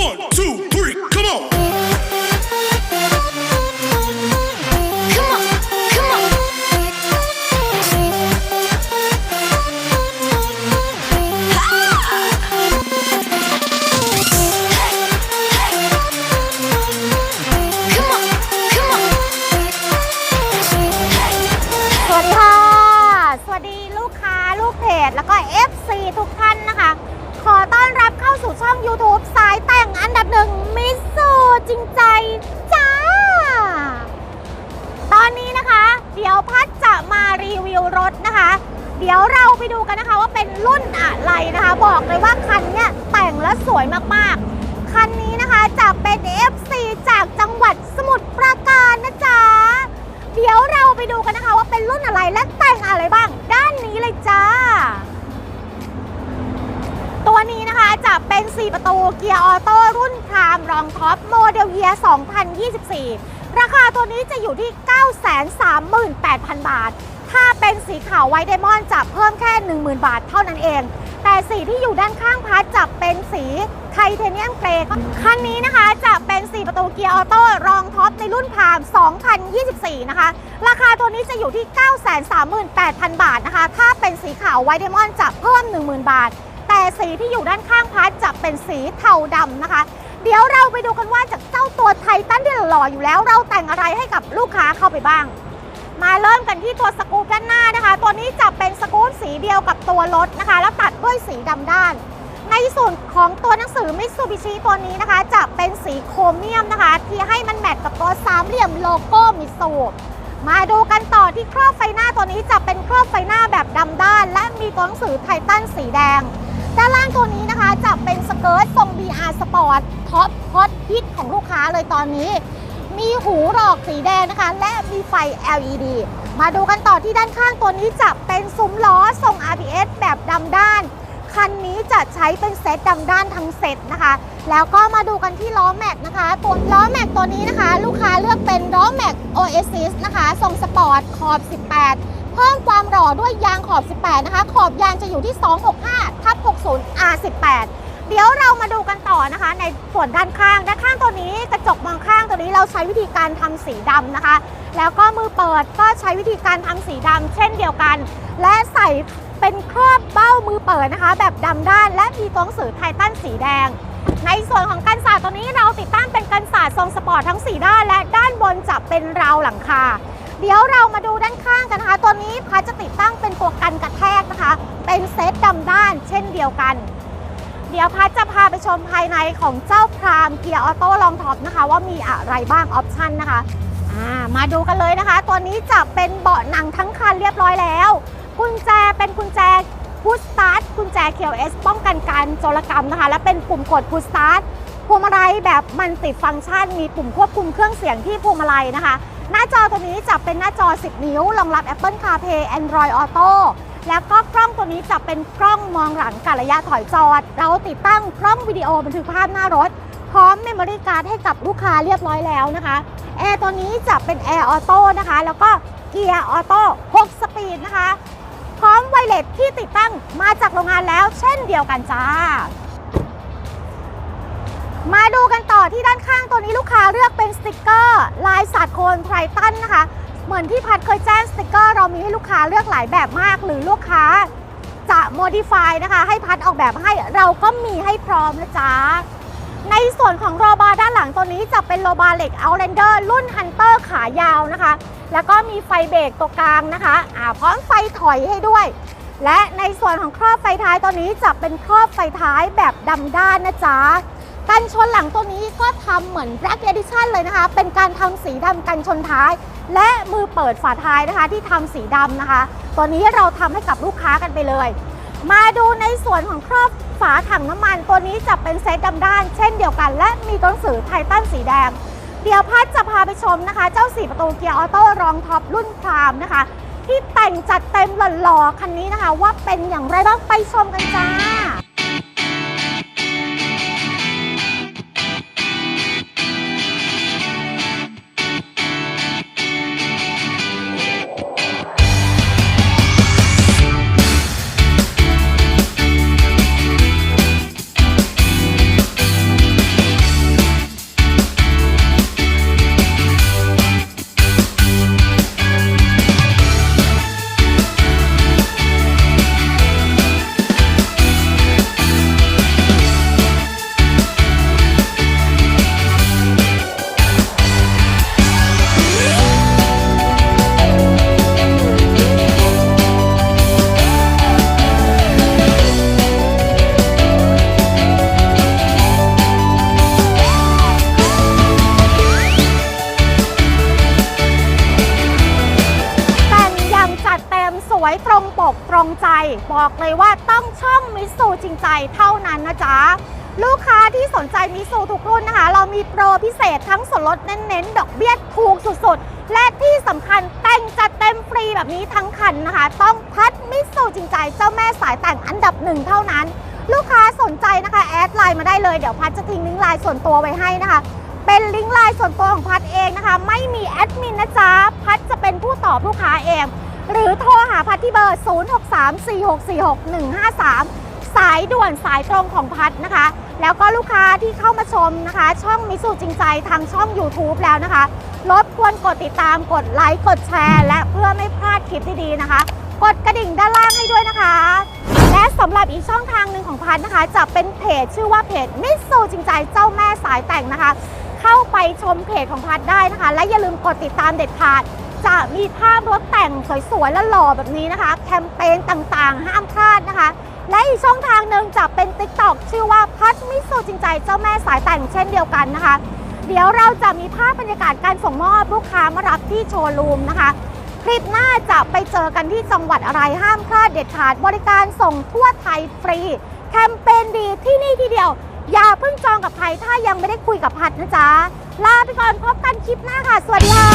One, two, จริงใจจ้า ตอนนี้นะคะ เดี๋ยวพัดจะมารีวิวรถนะคะ เดี๋ยวเราไปดูกันนะคะว่าเป็นรุ่นอะไรนะคะ บอกเลยว่าคันเนี้ย จะเป็น4ประตูเกียร์ออโต้รุ่นพรามรองท็อปโมเดลเยีย2024 ราคาตัวนี้จะอยู่ที่ 938,000 บาท ถ้าเป็นสีขาวไวท์ไดมอนด์จะเพิ่มแค่ 10,000 บาทเท่านั้นเอง แต่สีที่อยู่ด้านข้างพัดจะเป็นสีไทเทเนียมเกรย์คันนี้นะคะจะเป็น 4 ประตูเกียร์ออโต้รองท็อปในรุ่นพราม2024 นะคะ ราคาตัวนี้จะอยู่ที่ 938,000 บาทนะคะ ถ้าเป็นสีขาวไวท์ไดมอนด์จะเพิ่ม 10,000 บาท สีที่อยู่ด้านข้างพัดจะเป็นสีเทาดำนะคะ เดี๋ยวเราไปดูกันว่าจากเจ้าตัวไททันที่หล่ออยู่แล้ว เราแต่งอะไรให้กับลูกค้าเข้าไปบ้าง มาเริ่มกันที่ตัวสกูปด้านหน้านะคะ ตัวนี้จะเป็นสกูปสีเดียวกับตัวรถนะคะ แล้วตัดด้วยสีดำด้าน ในส่วนของตัวหนังสือมิ t ซูบิชิตัวนี้นะคะ จะเป็นสีโครเมียมนะคะ ที่ให้มันแมทกับตัวสามเหลี่ยมโลโก้มิซูมาดูกันต่อที่ครอบไฟหน้าตัวนี้จะเป็นครอบไฟหน้าแบบดำด้าน และมีตัวหนังสือไททันสีแดง ด้านล่างตัวนี้นะคะจะเป็นสเกิร์ตทรง BR Sport ท็อปฮอตฮิตของลูกค้าเลยตอนนี้ มีหูหลอกสีแดงนะคะ และมีไฟ LED มาดูกันต่อที่ด้านข้างตัวนี้จะเป็นซุ้มล้อทรง RPS แบบดำด้าน คันนี้จะใช้เป็นเซตดำด้านทั้งเซตนะคะ แล้วก็มาดูกันที่ล้อแม็กนะคะ ตัวล้อแม็กตัวนี้นะคะ ลูกค้าเลือกเป็นล้อแม็ก Oasis นะคะ ทรงสปอร์ตขอบ 18 เพิ่มความหล่อด้วยยางขอบ 18 นะคะ ขอบยางจะอยู่ที่ 265ทับ60 R18 เดี๋ยวเรามาดูกันต่อนะคะ ในส่วนด้านข้าง ด้านข้างตัวนี้กระจกมองข้างตัวนี้เราใช้วิธีการทำสีดำนะคะ แล้วก็มือเปิดก็ใช้วิธีการทำสีดำเช่นเดียวกัน และใส่เป็นครอบเบ้ามือเปิดนะคะ แบบดำด้าน และมีตัวหนังสือไททันสีแดง ในส่วนของกันศาสตร์ตัวนี้เราติดตั้งเป็นกันศาสตร์ทรงสปอร์ตทั้ง 4 ด้าน และด้านบนจะเป็นราวหลังคา เดี๋ยวเรามาดูด้านข้างกันนะคะ ตัวนี้พัดจะติดตั้งเป็นตัวกันกระแทกนะคะ เป็นเซตดำด้านเช่นเดียวกัน เดี๋ยวพัดจะพาไปชมภายในของเจ้าพรามเกียร์ออโต้ลองท็อปนะคะ ว่ามีอะไรบ้างออปชันนะคะมาดูกันเลยนะคะ ตัวนี้จะเป็นเบาะหนังทั้งคันเรียบร้อยแล้ว กุญแจเป็นกุญแจพุชสตาร์ทกุญแจ KLS ป้องกันการโจรกรรมนะคะ และเป็นปุ่มกดพุชสตาร์ทพวงมาลัยแบบมันติดฟังก์ชัน มีปุ่มควบคุมเครื่องเสียงที่พวงมาลัยนะคะ หน้าจอตัวนี้จะเป็นหน้าจอ 10 นิ้วรองรับ Apple CarPlay Android Auto แล้วก็กล้องตัวนี้จะเป็นกล้องมองหลังกัระยะถอยจอด เราติดตั้งกล้องวิดีโอบันทึกภาพหน้ารถ พร้อมเมมโมรี่การ์ดให้กับลูกค้าเรียบร้อยแล้วนะคะแอร์ตัวนี้จะเป็นแอร์ออโต้นะคะ แล้วก็เกียร์ออโต้6สปีดนะคะ พร้อมไวเลสที่ติดตั้งมาจากโรงงานแล้วเช่นเดียวกันจ้า มาดูกันต่อที่ด้านข้างตัวนี้ลูกค้าเลือกเป็นสติกเกอร์ ลายสัตว์โคนไททันนะคะ เหมือนที่พัดเคยแจ้งสติกเกอร์เรามีให้ลูกค้าเลือกหลายแบบมาก หรือลูกค้าจะโมดิฟายนะคะ ให้พัดออกแบบให้เราก็มีให้พร้อมนะจ๊ะ ในส่วนของโรบาร์ด้านหลังตัวนี้จะเป็นโรบาร์เหล็ก Outlander รุ่น Hunter ขายาวนะคะ แล้วก็มีไฟเบรกตัวกลางนะคะอ่าพร้อมไฟถอยให้ด้วย และในส่วนของครอบไฟท้ายตัวนี้จะเป็นครอบไฟท้ายแบบดำด้านนะจ๊ะ กันชนหลังตัวนี้ก็ทำเหมือน Black Edition เลยนะคะ เป็นการทำสีดำกันชนท้าย และมือเปิดฝาท้ายนะคะ ที่ทำสีดำนะคะ ตัวนี้เราทำให้กับลูกค้ากันไปเลย มาดูในส่วนของครอบฝาถังน้ำมัน ตัวนี้จะเป็นเซตดำด้าน เช่นเดียวกัน และมีตัวหนังสือไททันสีแดง เดี๋ยวพัดจะพาไปชมนะคะ เจ้าสี่ประตูเกียร์ออโต้รองท็อปรุ่นพรามนะคะ ที่แต่งจัดเต็มหล่อๆคันนี้นะคะ ว่าเป็นอย่างไรบ้างไปชมกันจ้า ตรงใจ บอกเลยว่าต้องช่องมิสูจริงใจเท่านั้นนะจ๊ะ ลูกค้าที่สนใจมิสูทุกรุ่นนะคะ เรามีโปรพิเศษทั้งส่วนลดเน้นๆ ดอกเบี้ยถูกสุดๆ และที่สำคัญแต่งจัดเต็มฟรีแบบนี้ทั้งคันนะคะ ต้องพัดมิสูจริงใจเจ้าแม่สายแต่งอันดับหนึ่งเท่านั้น ลูกค้าสนใจนะคะแอดไลน์มาได้เลยเดี๋ยวพัดจะทิ้งลิงก์ไลน์ส่วนตัวไว้ให้นะคะเป็นลิงก์ไลน์ส่วนตัวของพัดเองนะคะ ไม่มีแอดมินนะจ๊ะ พัดจะเป็นผู้ตอบลูกค้าเอง หรือโทรหาพัดที่เบอร์ 0634646153 สายด่วนสายตรงของพัดนะคะ แล้วก็ลูกค้าที่เข้ามาชมนะคะ ช่องมิสูจริงใจทางช่อง YouTube แล้วนะคะรบกวนกดติดตามกดไลค์กดแชร์ และเพื่อไม่พลาดคลิปดีๆนะคะ กดกระดิ่งด้านล่างให้ด้วยนะคะ และสำหรับอีกช่องทางหนึ่งของพัดนะคะ จะเป็นเพจชื่อว่าเพจมิสูจริงใจเจ้าแม่สายแต่งนะคะ เข้าไปชมเพจของพัดได้นะคะ และอย่าลืมกดติดตามเด็ดขาด จะมีภาพรถแต่งสวยๆและหล่อแบบนี้นะคะ แคมเปญต่างๆ ห้ามพลาดนะคะ และอีกช่องทางหนึ่งจะเป็น t ิ k t o k ชื่อว่าพัดมิสูจริงใจเจ้าแม่สายแต่งเช่นเดียวกันนะคะ เดี๋ยวเราจะมีภาพบรรยากาศการส่งมอบลูกค้ามารับที่โชว์รูมนะคะ คลิปหน้าจะไปเจอกันที่จังหวัดอะไรห้ามพลาดเด็ดขาดบริการส่งทั่วไทยฟรี แคมเปญดีที่นี่ที่เดียว อย่าเพิ่งจองกับใครถ้ายังไม่ได้คุยกับพัดนะจ๊ะ ลาไปก่อนพบกันคลิปหน้าค่ะ สวัสดีค่ะ